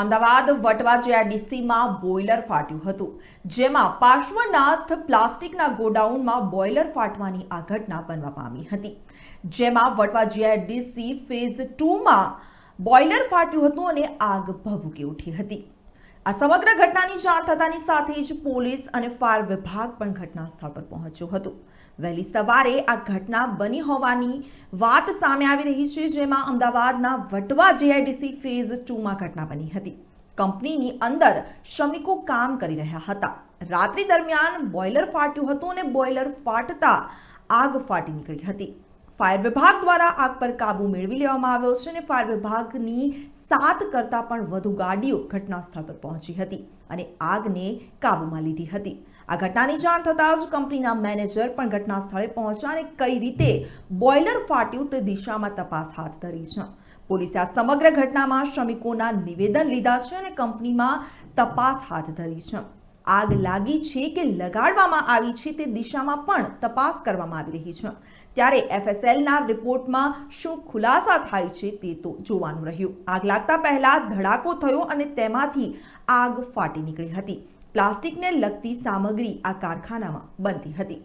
અમદાવાદ વટવા ડીસીમાં બોઇલર ફાટ્યું હતું, જેમાં પાર્શ્વનાથ પ્લાસ્ટિકના ગોડાઉનમાં બોઇલર ફાટવાની આ ઘટના બનવા પામી હતી. જેમાં વટવા ડીસી ફેઝ ટુમાં બોઇલર ફાટ્યું હતું અને આગ ભભૂકી ઉઠી હતી. આ સમગ્ર ઘટનાની જાણ થતાની સાથે જ પોલીસ અને ફાયર વિભાગ પણ ઘટના સ્થળ પર પહોંચ્યું હતું. વહેલી સવારે આ ઘટના બની હોવાની વાત સામે આવી રહી છે, જેમાં અમદાવાદના વટવા જેઆઈડીસી ફેઝ ટુમાં ઘટના બની હતી. કંપનીની અંદર શ્રમિકો કામ કરી રહ્યા હતા. રાત્રિ દરમિયાન બોઇલર ફાટ્યું હતું અને બોઇલર ફાટતા આગ ફાટી નીકળી હતી. ફાયર વિભાગ દ્વારા આગ પર કાબુ મેળવી લેવામાં આવ્યો છે અને ફાયર વિભાગની સાત કરતાં પણ વધુ ગાડીઓ ઘટના સ્થળ પર પહોંચી હતી અને આગને કાબૂમાં લીધી હતી. આ ઘટનાની જાણ થતાં જ કંપનીના મેનેજર પણ ઘટના સ્થળે પહોંચ્યા અને કઈ રીતે બોઇલર ફાટ્યું તે દિશામાં તપાસ હાથ ધરી છે. પોલીસે આ સમગ્ર ઘટનામાં શ્રમિકોના નિવેદન લીધા છે અને કંપનીમાં તપાસ હાથ ધરી છે. આગ લાગી છે કે લગાડવામાં આવી છે તે દિશામાં પણ તપાસ કરવામાં આવી રહી છે. ત્યારે એફએસએલના રિપોર્ટમાં શું ખુલાસા થાય છે તે તો જોવાનું રહ્યું. આગ લાગતા પહેલા ધડાકો થયો અને તેમાંથી આગ ફાટી નીકળી હતી. પ્લાસ્ટિકને લગતી સામગ્રી આ કારખાનામાં બનતી હતી.